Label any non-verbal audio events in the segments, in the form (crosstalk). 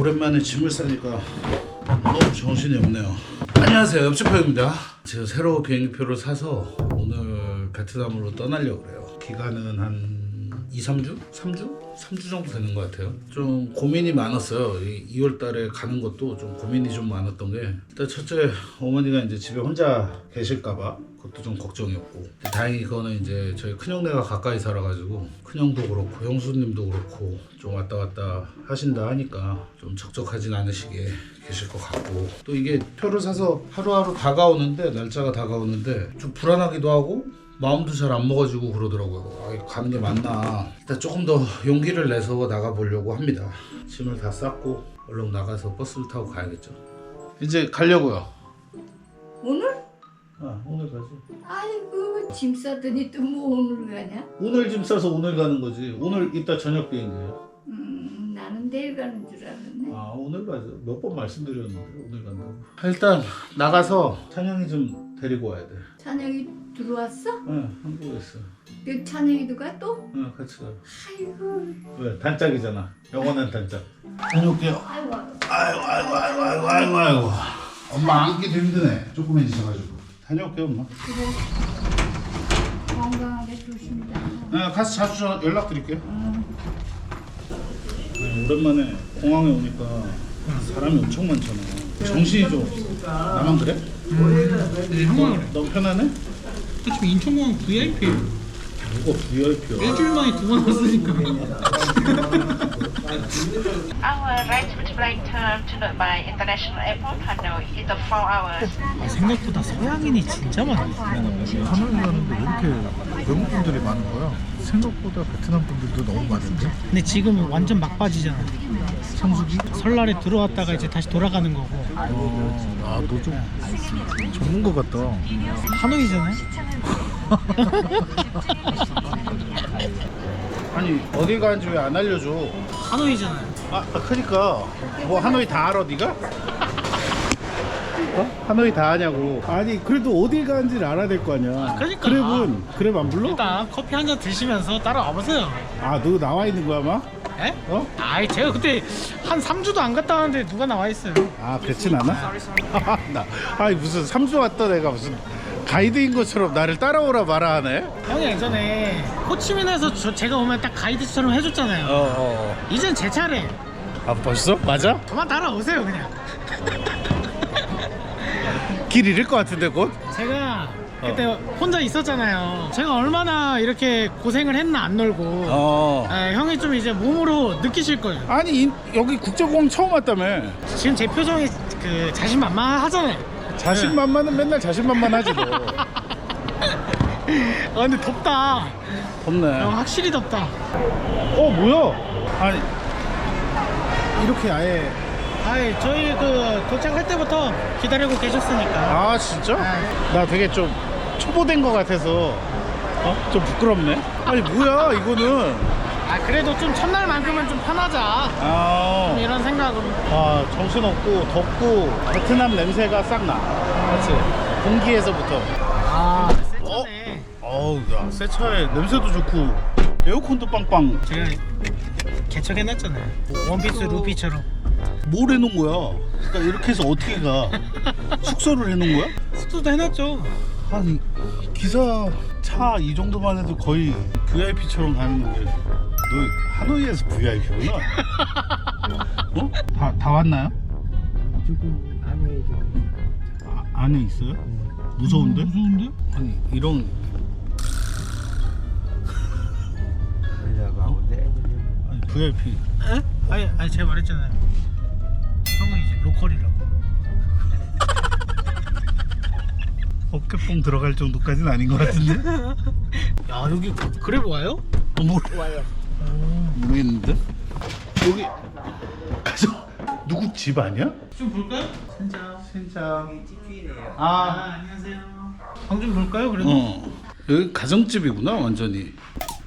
오랜만에 짐을 싸니까 너무 정신이 없네요. 안녕하세요. 옆집표입니다. 제가 새로 비행기표를 사서 오늘 베트남으로 떠나려고 그래요. 기간은 한 2, 3주? 3주? 3주 정도 되는 것 같아요. 좀 고민이 많았어요. 이 2월 달에 가는 것도 좀 고민이 좀 많았던 게 일단 첫째 어머니가 이제 집에 혼자 계실까봐 그것도 좀 걱정이었고 다행히 그거는 이제 저희 큰형네가 가까이 살아가지고 큰형도 그렇고 형수님도 그렇고 좀 왔다 갔다 하신다 하니까 좀 적적하진 않으시게 계실 것 같고 또 이게 표를 사서 하루하루 다가오는데 날짜가 다가오는데 좀 불안하기도 하고 마음도 잘 안 먹어지고 그러더라고요. 아, 가는 게 맞나. 일단 조금 더 용기를 내서 나가 보려고 합니다. 짐을 다 쌌고 얼른 나가서 버스를 타고 가야겠죠. 이제 가려고요. 오늘? 아 오늘 가지. 아이고 짐 싸더니 또 뭐 오늘 가냐? 오늘 짐 싸서 오늘 가는 거지. 오늘 이따 저녁 비행기예요. 음 나는 내일 가는 줄 알았네. 아 오늘 가죠. 몇번 말씀드렸는데 오늘 간다고. 일단 나가서 찬영이 좀 데리고 와야 돼. 찬영이 들어왔어? 응 한국에 있어. 그 찬영이도 가 또? 응 같이 가. 아이고 왜 단짝이잖아. 영원한 단짝. 다녀올게요. 아이고 아이고 아이고 아이고 아이고 아이고 아이고 엄마 안기도 힘드네 조그매지셔가지고 다녀올게요 엄마 건강하게 조심히 다. 네, 가서 자주 저 연락드릴게요 네, 오랜만에 공항에 오니까 사람이 엄청 많잖아 정신이 좀 없어 나만 그래? 네, 형만 그래. 너 편하네? 지금 인천공항 VIP예요. 누가 VIP야 일주일 만에 두 번 왔으니까. Our arrangement flight time to Nội International Airport, Hanoi is the 4 hours. 아, 생각보다 서양인이 진짜 많네. 하노이 가는데 왜 이렇게 외국 분들이 많은 거야? 생각보다 베트남 분들도 너무 많은데? 근데 지금 완전 막바지잖아. 성수기? 설날에 들어왔다가 이제 다시 돌아가는 거고. 어, 아, 너 좀 전문가 같다. 하노이잖아요. (laughs) 아니 어딜 가는지 왜 안 알려줘 하노이잖아요. 아, 아 그니까 뭐 하노이 다 알아 네가? 어? 하노이 다 아냐고 아니 그래도 어딜 가는지를 알아야 될 거 아니야 그러니까. 그랩은 그랩 안 불러? 일단 커피 한 잔 드시면서 따라와 보세요. 아너 나와 있는 거야 막? 에? 어? 아이 제가 그때 한 3주도 안 갔다 왔는데 누가 나와 있어요. 아 그렇진 않아? (laughs) 나 아니 무슨 3주 왔던 애가 무슨 가이드인 것처럼 나를 따라오라 마라 하네? 형이 예전에 호치민에서 저, 제가 오면 딱 가이드처럼 해줬잖아요. 어어 이젠 제 차례. 아 벌써? 맞아? 그만 따라오세요 그냥. (laughs) 길 잃을 것 같은데 곧? 제가 그때 혼자 있었잖아요. 제가 얼마나 이렇게 고생을 했나 안 놀고. 어 아, 형이 좀 이제 몸으로 느끼실 거예요. 아니 인- 여기 국제공항 처음 왔다며 지금 제 표정이 그 자신만만하잖아요. 자신만만은 맨날 자신만만하지 너 (laughs) 아 근데 덥다. 덥네 형 확실히 덥다. 어 뭐야? 아니 이렇게 아예 아이 저희 그 도착할 때부터 기다리고 계셨으니까. 아 진짜? 나 되게 좀 초보된 것 같아서 어? 좀 부끄럽네. 아니 뭐야 이거는? 아 그래도 좀 첫날만큼은 좀 편하자. 아, 이런 생각으로. 아 정신 없고 덥고 베트남 냄새가 싹 나. 그렇지? 공기에서부터. 아 어? 세차네. 어우 야새 차에 냄새도 좋고 에어컨도 빵빵. 제가 개척해놨잖아요. 원피스 루피처럼. 뭘 해놓은 거야? 그러니까 이렇게 해서 어떻게 가? (laughs) 숙소를 해놓은 거야? 숙소도 해놨죠. 아니 기사 차 이 정도만 해도 거의 VIP처럼 가는 건데 너 하노이에서 VIP구나? 어? 다, 다 왔나요? 조금 하노이 좀. 아, 안에 있어요? 무서운데? 무서운데? 아니 이런 아니 VIP 에? 아니, 아니 제가 말했잖아요. 형은 이제 로컬이라고. (laughs) 어깨뽕 들어갈 정도까지는 아닌 것 같은데? 야 여기 그랩 와요? 어. 와요 모르겠는데? 여기 가족 (laughs) 누구 집 아니야? 좀 볼까요? 진짜. 진짜 아, 아 안녕하세요. 방 좀 볼까요? 그래도. 어. 여기 가정집이구나 완전히.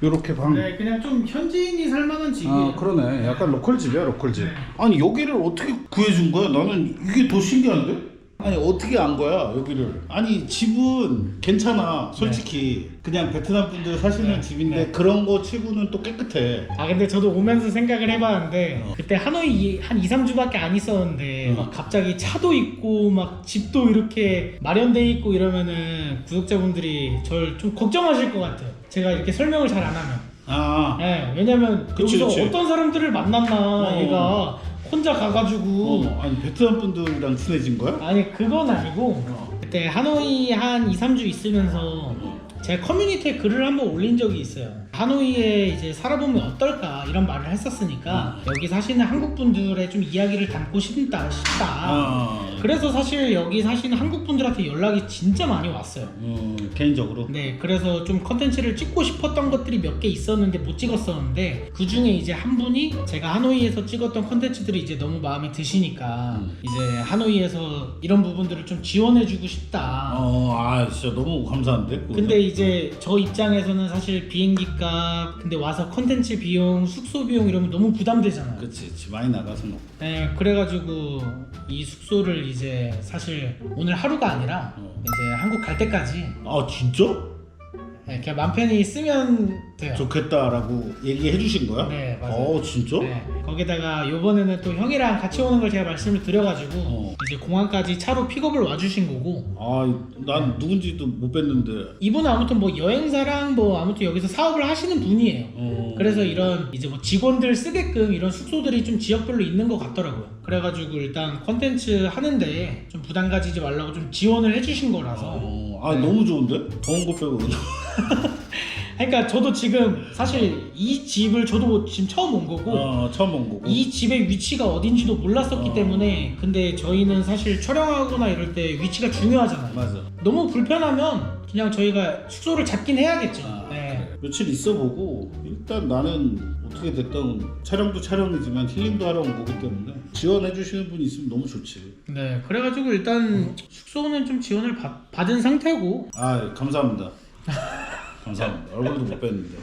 요렇게 방. 네, 그냥 좀 현지인이 살만한 집이에요. 아 그러네. 약간 로컬 집이야 로컬 집. 아니 여기를 어떻게 구해준 거야? 나는 이게 더 신기한데? 아니 어떻게 안 거야 여기를? 아니 집은 괜찮아 솔직히 그냥 베트남 분들 사시는 집인데 네. 그런 거 치고는 또 깨끗해. 아 근데 저도 오면서 생각을 해봤는데 어. 그때 하노이 한 2, 3주밖에 안 있었는데 어. 막 갑자기 차도 있고 막 집도 이렇게 마련돼 있고 이러면은 구독자분들이 저를 좀 걱정하실 것 같아요 제가 이렇게 설명을 잘 안 하면 아 네, 왜냐면 그치, 여기서 그치. 어떤 사람들을 만났나 어. 얘가 혼자 가가지고 어, 아니 베트남 분들이랑 친해진 거야? 아니 그건 아니고 어. 그때 하노이 한 2, 3주 있으면서 제가 커뮤니티에 글을 한번 올린 적이 있어요. 하노이에 이제 살아보면 어떨까 이런 말을 했었으니까 여기 사시는 한국 분들의 좀 이야기를 담고 싶다 싶다. 아 그래서 사실 여기 사시는 한국 분들한테 연락이 진짜 많이 왔어요. 음, 개인적으로. 네, 그래서 좀 컨텐츠를 찍고 싶었던 것들이 몇 개 있었는데 못 찍었었는데 그 중에 이제 한 분이 제가 하노이에서 찍었던 컨텐츠들이 이제 너무 마음에 드시니까 음. 이제 하노이에서 이런 부분들을 좀 지원해주고 싶다. 어, 아 진짜 너무 감사한데. 그거. 근데 이제 저 입장에서는 사실 비행기 값, 근데 와서 컨텐츠 비용, 숙소 비용 이러면 너무 부담되잖아요. 그치, 그치 많이 나가서 뭐. 네, 그래가지고 이 숙소를 이제 사실 오늘 하루가 아니라 어. 이제 한국 갈 때까지 아 진짜? 네, 그냥 맘 편히 쓰면 돼요. 좋겠다라고 얘기해 주신 거야? 네, 맞아요. 어 진짜? 네, 거기다가 요번에는 또 형이랑 같이 오는 걸 제가 말씀을 드려가지고 어. 이제 공항까지 차로 픽업을 와주신 거고 아 난 누군지도 못 뵀는데. 이분은 아무튼 뭐 여행사랑 뭐 아무튼 여기서 사업을 하시는 분이에요. 어. 그래서 이런 이제 뭐 직원들 쓰게끔 이런 숙소들이 좀 지역별로 있는 것 같더라고요. 그래가지고 일단 컨텐츠 하는데 좀 부담 가지지 말라고 좀 지원을 해주신 거라서. 어, 아 너무 좋은데? 더운 거 빼고. (laughs) 그러니까 저도 지금 사실 이 집을 저도 뭐 지금 처음 온 거고 어 처음 온 거고. 이 집의 위치가 어딘지도 몰랐었기 어. 때문에 근데 저희는 사실 촬영하거나 이럴 때 위치가 중요하잖아요. 맞아. 너무 불편하면 그냥 저희가 숙소를 잡긴 해야겠죠. 아, 네. 그래. 며칠 있어 보고 일단 나는 어떻게 됐든 촬영도 촬영이지만 힐링도 하러 온 거기 때문에 지원해 주시는 분이 있으면 너무 좋지. 네, 그래가지고 일단 숙소는 좀 지원을 받, 받은 상태고 아 감사합니다. (laughs) 감사합니다. 얼굴도 못 뵀는데.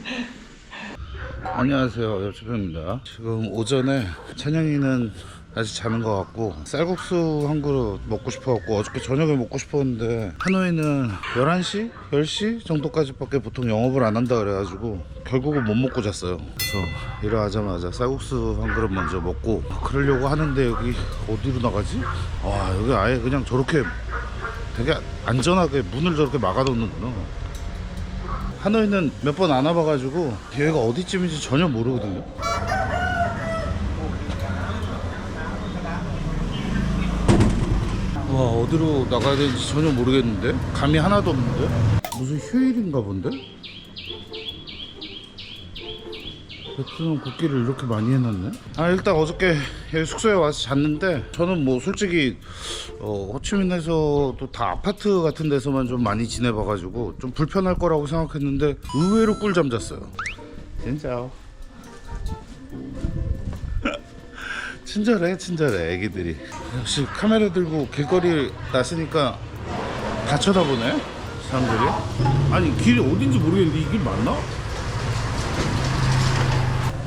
안녕하세요 옆집입니다. 지금 오전에 찬영이는 아직 자는 것 같고 쌀국수 한 그릇 먹고 싶어갖고 어저께 저녁에 먹고 싶었는데 하노이는 11시? 10시 정도까지밖에 보통 영업을 안 한다 그래가지고 결국은 못 먹고 잤어요 그래서 일어나자마자 쌀국수 한 그릇 먼저 먹고 그러려고 하는데 여기 어디로 나가지? 와 여기 아예 그냥 저렇게 되게 안전하게 문을 저렇게 막아놓는구나 하노이는 몇 번 안 와봐가지고 여기가 어디쯤인지 전혀 모르거든요. 와 어디로 나가야 되는지 전혀 모르겠는데? 감이 하나도 없는데? 무슨 휴일인가 본데 베트남 국기를 이렇게 많이 해놨네? 아 일단 어저께 여기 숙소에 와서 잤는데 저는 뭐 솔직히 어, 호치민에서도 다 아파트 같은 데서만 좀 많이 지내봐가지고 좀 불편할 거라고 생각했는데 의외로 꿀잠 잤어요. 진짜 (laughs) 친절해 친절해 애기들이. 역시 카메라 들고 길거리 나서니까 다 쳐다보네 사람들이? 아니 길이 어딘지 모르겠는데 이 길 맞나?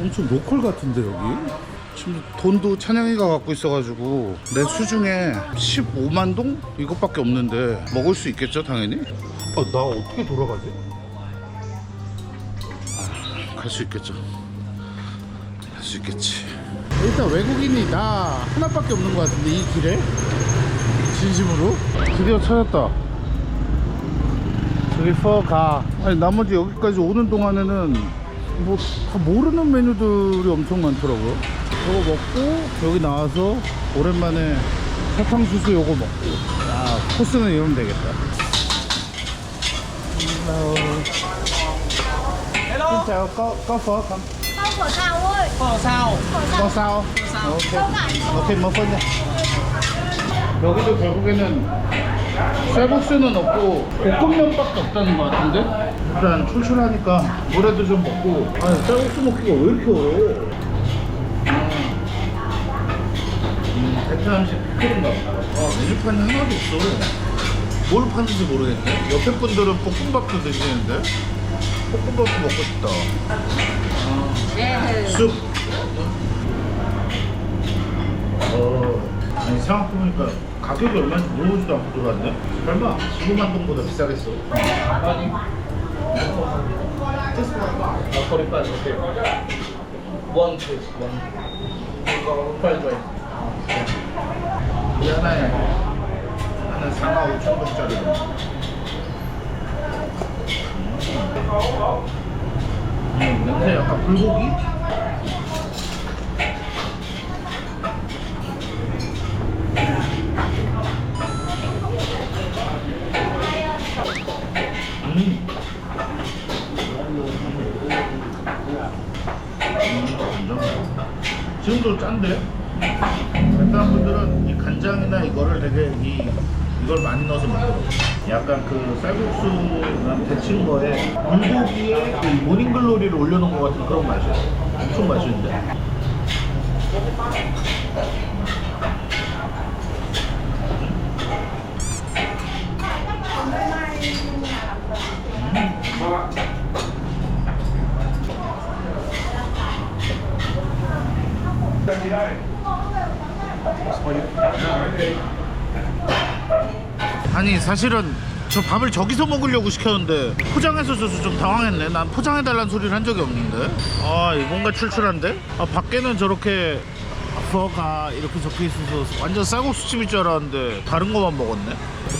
엄청 로컬 같은데 여기? 지금 돈도 찬양이가 갖고 있어가지고 내 수중에 15만 동? 이것밖에 없는데 먹을 수 있겠죠 당연히? 아, 나 어떻게 돌아가지? 아, 갈 수 있겠죠. 갈 수 있겠지. 일단 외국인이 나 하나밖에 없는 것 같은데 이 길에? 진심으로? 드디어 찾았다. 저기 퍼가. 아니 나머지 여기까지 오는 동안에는 뭐 다 모르는 메뉴들이 엄청 많더라고요 이거 먹고 여기 나와서 오랜만에 사탕수수 요거 먹고 아 코스는 이러면 되겠다 Hello. Xin chào, có có phở không? Không phở sao ơi 어, sao? có sao? Ok. Ok, một phân nha. 여기도 결국에는 쌀국수는 없고 볶음면밖에 없다는 것 같은데? 일단 출출하니까 물에도 좀 먹고. 아니 쌀국수 먹기가 왜 이렇게 어려워? 음, 베트남식 피클인가 보다. 아 메뉴판이 하나도 없어. 뭘 파는지 모르겠네. 옆에 분들은 볶음밥도 드시는데? 볶음밥도 먹고 싶다. 쑥 어, 아니 생각해보니까 가격이 얼마인지 물어보지도 않고 들어왔네. 설마 지금 한동보다 비싸겠어? 아니. 아, 거리까지 오케이. 원 케이스 원. 프라이드 라이스. 이 하나에 하나 4만 5천 원짜리. 음, 냄새 약간 불고기? 음. 음, 지금도 짠데? 베트남 분들은 이 간장이나 이거를 되게 이 이걸 많이 넣어서 먹더라고. 약간 그 쌀국수랑 데친 거에 불고기에 그 모닝글로리를 올려놓은 것 같은 그런 맛이야. 엄청 맛있는데. 아니 사실은 저 밥을 저기서 먹으려고 시켰는데 포장해서 줘서 좀 당황했네. 난 포장해달라는 소리를 한 적이 없는데. 아 뭔가 출출한데? 아 밖에는 저렇게 버가 이렇게 적혀 있어서 완전 쌀국수집일 줄 알았는데 다른 거만 먹었네.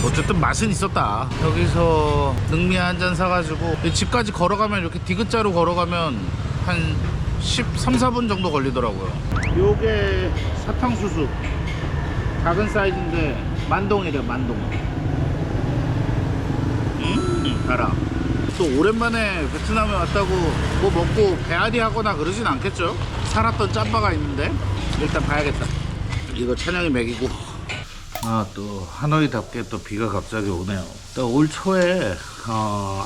어쨌든 맛은 있었다. 여기서 능미 한 잔 사가지고 집까지 걸어가면 이렇게 디귿자로 걸어가면 한 13, 4분 정도 걸리더라고요. 요게 사탕수수. 작은 사이즈인데 만동이래 만동. 음 달아. 또 오랜만에 베트남에 왔다고 뭐 먹고 배앓이 하거나 그러진 않겠죠? 살았던 짬바가 있는데 일단 봐야겠다. 이거 찬영이 먹이고. 아 또 하노이답게 또 비가 갑자기 오네요. 또 올 초에 어,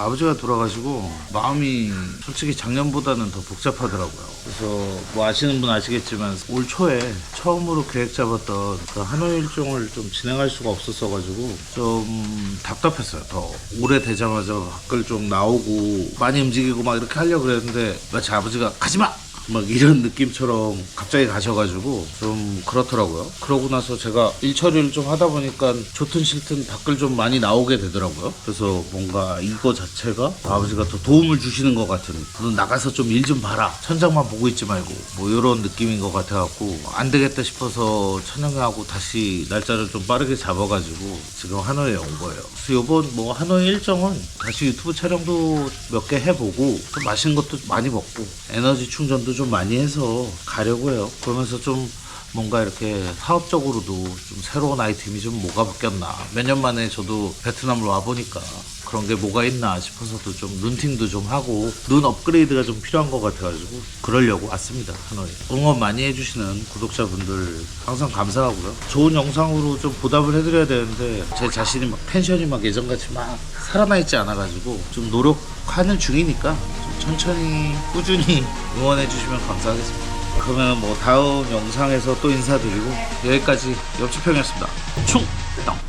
아버지가 돌아가시고 마음이 솔직히 작년보다는 더 복잡하더라고요. 그래서 뭐 아시는 분 아시겠지만 올 초에 처음으로 계획 잡았던 그 하노이 일정을 좀 진행할 수가 없었어 가지고 좀 답답했어요. 더 오래 되자마자 밖을 좀 나오고 많이 움직이고 막 이렇게 하려고 그랬는데 마치 아버지가 가지마 막 이런 느낌처럼 갑자기 가셔가지고 좀 그렇더라고요. 그러고 나서 제가 일 처리를 좀 하다 보니까 좋든 싫든 밖을 좀 많이 나오게 되더라고요. 그래서 뭔가 이거 자체가 아버지가 더 도움을 주시는 것 같은 너 나가서 좀 일 좀 봐라. 천장만 보고 있지 말고 뭐 이런 느낌인 것 같아갖고 안 되겠다 싶어서 천영이하고 다시 날짜를 좀 빠르게 잡아가지고 지금 하노이에 온 거예요. 그래서 이번 뭐 하노이 일정은 다시 유튜브 촬영도 몇 개 해보고 좀 맛있는 것도 많이 먹고 에너지 충전도 좀 많이 해서 가려고 해요. 그러면서 좀 뭔가 이렇게 사업적으로도 좀 새로운 아이템이 좀 뭐가 바뀌었나. 몇 년 만에 저도 베트남을 와보니까 그런 게 뭐가 있나 싶어서도 좀 눈팅도 좀 하고 눈 업그레이드가 좀 필요한 것 같아가지고 그러려고 왔습니다. 하노이. 응원 많이 해주시는 구독자분들 항상 감사하고요. 좋은 영상으로 좀 보답을 해드려야 되는데 제 자신이 막 텐션이 막 예전같이 막 살아나 있지 않아가지고 좀 노력하는 중이니까 좀 천천히 꾸준히 응원해 주시면 감사하겠습니다. 그러면 뭐 다음 영상에서 또 인사드리고 여기까지 옆집형이었습니다. 충동!